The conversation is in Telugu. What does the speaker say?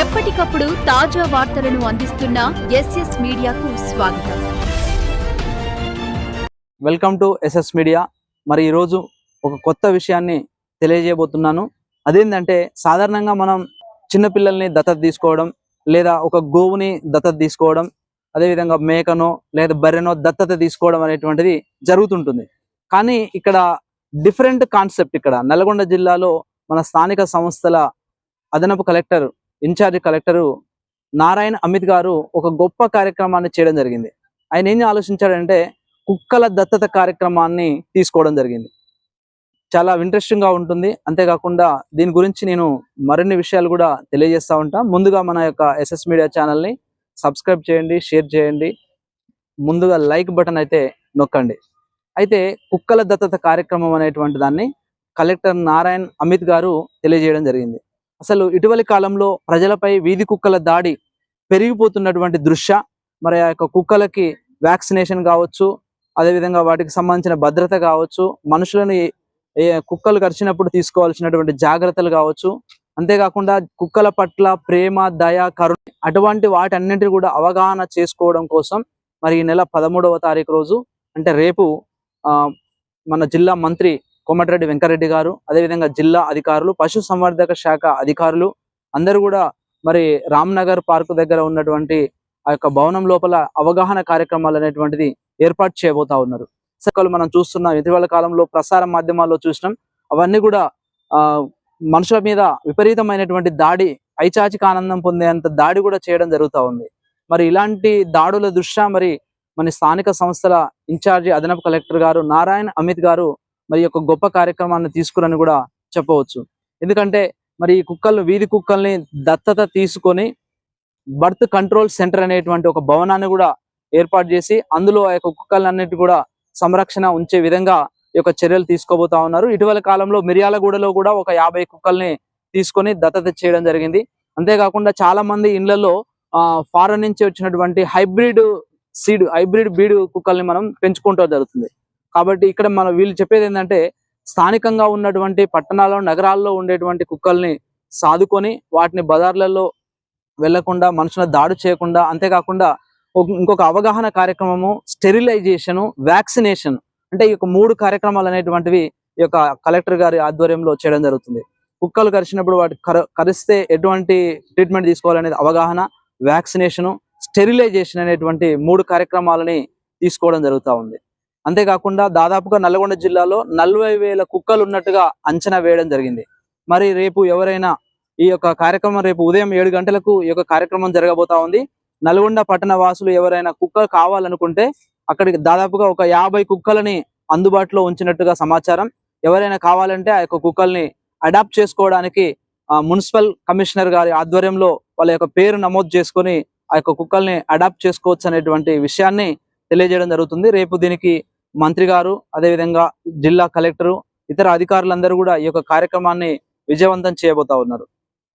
ఎప్పటికప్పుడు తాజా వార్తలను అందిస్తున్న ఎస్ఎస్ మీడియాకు స్వాగతం. Welcome to SS media. మరి ఈరోజు ఒక కొత్త విషయాన్ని తెలియజేయబోతున్నాను. అదేంటంటే సాధారణంగా మనం చిన్నపిల్లల్ని దత్తత తీసుకోవడం లేదా ఒక గోవుని దత్తత తీసుకోవడం అదేవిధంగా మేకనో లేదా బర్రెనో దత్తత తీసుకోవడం అనేటువంటిది జరుగుతుంటుంది. కానీ ఇక్కడ డిఫరెంట్ కాన్సెప్ట్ ఇక్కడ. నల్గొండ జిల్లాలో మన స్థానిక సంస్థల అదనపు collector incharge collector Narayana Amit గారు ఒక గొప్ప కార్యక్రమాన్ని చేయడం జరిగింది. ఆయన ఏం ఆలోచించాడంటే కుక్కల దత్తత కార్యక్రమాన్ని తీసుకోవడం జరిగింది. చాలా ఇంట్రెస్టింగ్గా ఉంటుంది. అంతేకాకుండా దీని గురించి నేను మరిన్ని విషయాలు కూడా తెలియజేస్తా ఉంటా. ముందుగా మన యొక్క ఎస్ఎస్ మీడియా ఛానల్ని సబ్స్క్రైబ్ చేయండి షేర్ చేయండి. ముందుగా లైక్ బటన్ అయితే నొక్కండి. అయితే కుక్కల దత్తత కార్యక్రమం అనేటువంటి దాన్ని కలెక్టర్ నారాయణ్ అమిత్ గారు తెలియజేయడం జరిగింది. అసలు ఇటీవలి కాలంలో ప్రజలపై వీధి కుక్కల దాడి పెరిగిపోతున్నటువంటి దృశ్య మరి ఆ యొక్క కుక్కలకి వ్యాక్సినేషన్ కావచ్చు అదేవిధంగా వాటికి సంబంధించిన భద్రత కావచ్చు మనుషులను కుక్కలు కరిచినప్పుడు తీసుకోవాల్సినటువంటి జాగ్రత్తలు కావచ్చు అంతేకాకుండా కుక్కల పట్ల ప్రేమ దయ కరుణ అటువంటి వాటన్నింటిని కూడా అవగాహన చేసుకోవడం కోసం మరి ఈ నెల పదమూడవ తారీఖు రోజు అంటే రేపు ఆ, మన జిల్లా మంత్రి కోమటిరెడ్డి వెంకరెడ్డి గారు అదేవిధంగా జిల్లా అధికారులు పశు సంవర్ధక శాఖ అధికారులు అందరూ కూడా మరి రామ్నగర్ పార్క్ దగ్గర ఉన్నటువంటి ఆ యొక్క భవనం లోపల అవగాహన కార్యక్రమాలు అనేటువంటిది ఏర్పాటు చేయబోతా ఉన్నారు. సకలు మనం చూస్తున్నాం ఇటీవల కాలంలో ప్రసార మాధ్యమాల్లో చూసినాం. అవన్నీ కూడా ఆ మనుషుల మీద విపరీతమైనటువంటి దాడి ఐచాచిక ఆనందం పొందేంత దాడి కూడా చేయడం జరుగుతూ ఉంది. మరి ఇలాంటి దాడుల దృష్ట్యా మరి మన స్థానిక సంస్థల ఇన్ఛార్జి అదనపు కలెక్టర్ గారు నారాయణ అమిత్ గారు మరి యొక్క గొప్ప కార్యక్రమాన్ని తీసుకురని కూడా చెప్పవచ్చు. ఎందుకంటే మరి ఈ కుక్కలు వీధి కుక్కల్ని దత్తత తీసుకొని బర్త్ కంట్రోల్ సెంటర్ అనేటువంటి ఒక భవనాన్ని కూడా ఏర్పాటు చేసి అందులో ఆ యొక్క కుక్కలన్నిటి కూడా సంరక్షణ ఉంచే విధంగా ఈ యొక్క చర్యలు తీసుకోబోతా ఉన్నారు. ఇటీవల కాలంలో మిర్యాలగూడలో కూడా ఒక యాభై కుక్కల్ని తీసుకొని దత్తత చేయడం జరిగింది. అంతేకాకుండా చాలా మంది ఇళ్ళలో ఫారెన్ నుంచి వచ్చినటువంటి హైబ్రిడ్ సీడ్ హైబ్రిడ్ బీడ్ కుక్కల్ని మనం పెంచుకుంటూ జరుగుతుంది. కాబట్టి ఇక్కడ మనం వీళ్ళు చెప్పేది ఏంటంటే స్థానికంగా ఉన్నటువంటి పట్టణాల్లో నగరాల్లో ఉండేటువంటి కుక్కల్ని సాదుకొని వాటిని బజార్లలో వెళ్ళకుండా మనుషుల దాడి చేయకుండా అంతేకాకుండా ఇంకొక అవగాహన కార్యక్రమము స్టెరిలైజేషన్ వ్యాక్సినేషన్ అంటే ఈ యొక్క మూడు కార్యక్రమాలు అనేటువంటివి ఈ యొక్క కలెక్టర్ గారి ఆధ్వర్యంలో చేయడం జరుగుతుంది. కుక్కలు కరిచినప్పుడు వాటి కర- కరిస్తే ఎటువంటి ట్రీట్మెంట్ తీసుకోవాలనేది అవగాహన వ్యాక్సినేషన్ స్టెరిలైజేషన్ అనేటువంటి మూడు కార్యక్రమాలని తీసుకోవడం జరుగుతూ ఉంది. అంతేకాకుండా దాదాపుగా నల్గొండ జిల్లాలో నలభై వేల కుక్కలు ఉన్నట్టుగా అంచనా వేయడం జరిగింది. మరి రేపు ఎవరైనా ఈ యొక్క కార్యక్రమం రేపు ఉదయం ఏడు గంటలకు ఈ యొక్క కార్యక్రమం జరగబోతా ఉంది. నల్గొండ పట్టణ వాసులు ఎవరైనా కుక్క కావాలనుకుంటే అక్కడికి దాదాపుగా ఒక యాభై కుక్కలని అందుబాటులో ఉంచినట్టుగా సమాచారం. ఎవరైనా కావాలంటే ఆ యొక్క కుక్కల్ని అడాప్ట్ చేసుకోవడానికి ఆ, మున్సిపల్ కమిషనర్ గారి ఆధ్వర్యంలో వాళ్ళ యొక్క పేరు నమోదు చేసుకొని ఆ యొక్క కుక్కల్ని అడాప్ట్ చేసుకోవచ్చు అనేటువంటి విషయాన్ని తెలియజేయడం జరుగుతుంది. రేపు దీనికి మంత్రి గారు అదేవిధంగా జిల్లా కలెక్టరు ఇతర అధికారులందరూ కూడా ఈ యొక్క కార్యక్రమాన్ని విజయవంతం చేయబోతా ఉన్నారు.